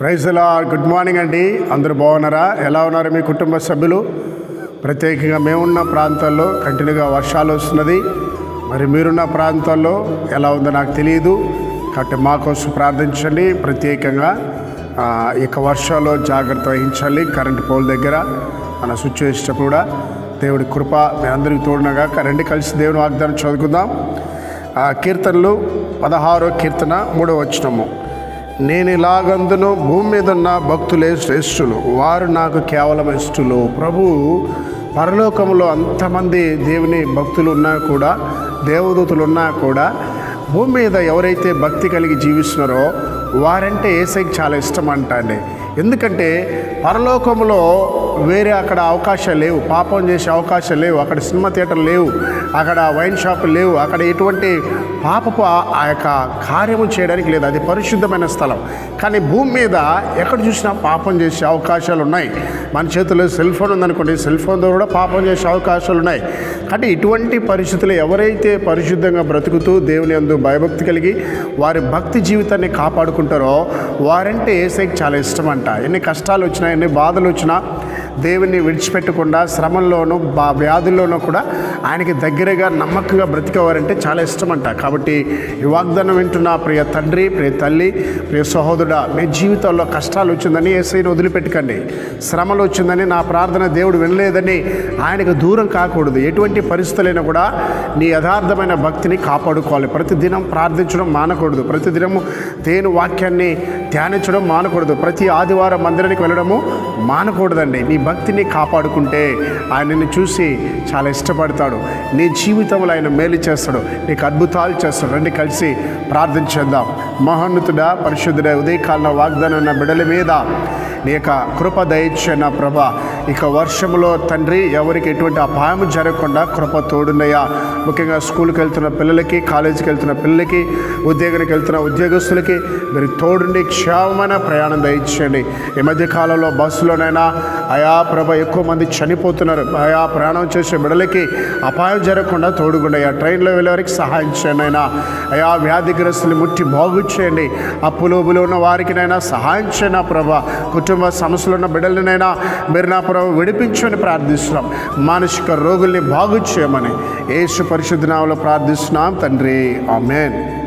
ప్రైజ్లా good morning అండి. అందరూ బాగున్నారా? ఎలా ఉన్నారు మీ కుటుంబ సభ్యులు? ప్రత్యేకంగా మేమున్న ప్రాంతాల్లో కంటిన్యూగా వర్షాలు వస్తున్నది. మరి మీరున్న ప్రాంతాల్లో ఎలా ఉందో నాకు తెలియదు కాబట్టి మా కోసం ప్రార్థించండి. ప్రత్యేకంగా ఇక వర్షాల్లో జాగ్రత్త వహించాలి. కరెంట్ పోల్ దగ్గర మన స్విచ్ వేసేటప్పుడు కూడా దేవుడి కృప మీ అందరికీ తోడునగా రండి కలిసి దేవుని వాగ్దానం చదువుకుందాం. ఆ కీర్తనలు పదహారో కీర్తన మూడో వచ్చినము నేను ఇలాగందును భూమి మీద ఉన్న భక్తులే శ్రేష్ఠులు. వారు నాకు కేవలం ఇష్టలు. ప్రభు పరలోకంలో అంతమంది దేవుని భక్తులు ఉన్నా కూడా దేవదూతులు ఉన్నా కూడా భూమి మీద ఎవరైతే భక్తి కలిగి జీవిస్తున్నారో వారంటే ఏసైకి చాలా ఇష్టం అంటండి. ఎందుకంటే పరలోకంలో వేరే అక్కడ అవకాశాలు లేవు. పాపం చేసే అవకాశాలు లేవు. అక్కడ సినిమా థియేటర్ లేవు. అక్కడ వైన్ షాప్ లేవు. అక్కడ ఎటువంటి పాపపు ఆ ఆ యొక్క కార్యము చేయడానికి లేదు. అది పరిశుద్ధమైన స్థలం. కానీ భూమి మీద ఎక్కడ చూసినా పాపం చేసే అవకాశాలు ఉన్నాయి. మన చేతిలో సెల్ ఫోన్ ఉందనుకోండి. సెల్ ఫోన్ ద్వారా కూడా పాపం చేసే అవకాశాలు ఉన్నాయి. అంటే ఇటువంటి పరిస్థితులు ఎవరైతే పరిశుద్ధంగా బ్రతుకుతూ దేవుని అందు భయభక్తి కలిగి వారి భక్తి జీవితాన్ని కాపాడుకుంటారో వారంటే ఏసైకి చాలా ఇష్టం అంట ఎన్ని కష్టాలు వచ్చినా ఎన్ని బాధలు వచ్చినా దేవుని విడిచిపెట్టకుండా శ్రమంలోనూ బా వ్యాధుల్లోనూ కూడా ఆయనకి దగ్గరగా నమ్మకంగా బ్రతికేవారంటే చాలా ఇష్టం అంట కాబట్టి ఈ వాగ్దానం వింటున్న ప్రియ తండ్రి ప్రియ తల్లి ప్రియ సహోదరుడా మీ జీవితంలో కష్టాలు వచ్చిందని ఏసైని వదిలిపెట్టకండి. శ్రమలు వచ్చిందని నా ప్రార్థన దేవుడు వినలేదని ఆయనకు దూరం కాకూడదు. ఎటువంటి పరిస్థితులైనా కూడా నీ యథార్థమైన భక్తిని కాపాడుకోవాలి. ప్రతిదినం ప్రార్థించడం మానకూడదు. ప్రతిదినము దేని వాక్యాన్ని ధ్యానించడం మానకూడదు. ప్రతి ఆదివారం మందిరానికి వెళ్ళడము మానకూడదండి. నీ భక్తిని కాపాడుకుంటే ఆయనని చూసి చాలా ఇష్టపడతాడు. నీ జీవితంలో ఆయన మేలు చేస్తాడు. నీకు అద్భుతాలు చేస్తాడు. రండి కలిసి ప్రార్థన చేద్దాం. మహోన్నతుడా పరిశుద్ధుడ ఉదయకాలంలో వాగ్దానం ఉన్న బిడల మీద నీ యొక్క కృప దయచేన ప్రభా. ఇక వర్షంలో తండ్రి ఎవరికి ఎటువంటి అపాయం జరగకుండా కృప తోడున్నయ్యా. ముఖ్యంగా స్కూల్కి వెళ్తున్న పిల్లలకి కాలేజీకి వెళ్తున్న పిల్లలకి ఉద్యోగానికి వెళ్తున్న ఉద్యోగస్తులకి మీరు తోడుండి క్షేమమైన ప్రయాణం దయచేయండి. ఈ మధ్య కాలంలో బస్సులోనైనా ఆయా ప్రభ ఎక్కువ మంది చనిపోతున్నారు. ఆయా ప్రయాణం చేసే బిడలకి అపాయం జరగకుండా తోడుగుండయ్యా. ట్రైన్లో వెళ్ళే వారికి సహాయం చేయండి అయినా. అయా వ్యాధిగ్రస్తులు ముట్టి బాగు చేయండి. అప్పులోబులు ఉన్న వారికినైనా సహాయం చేయనా ప్రభ. కుటుంబ సమస్యలు ఉన్న బిడ్డలనైనా మీరు నా ప్రభు విడిపించమని ప్రార్థిస్తున్నాం. మానసిక రోగుల్ని బాగు చేయమని యేసు పరిశుద్ధనామలో ప్రార్థిస్తున్నాం తండ్రి. ఆమెన్.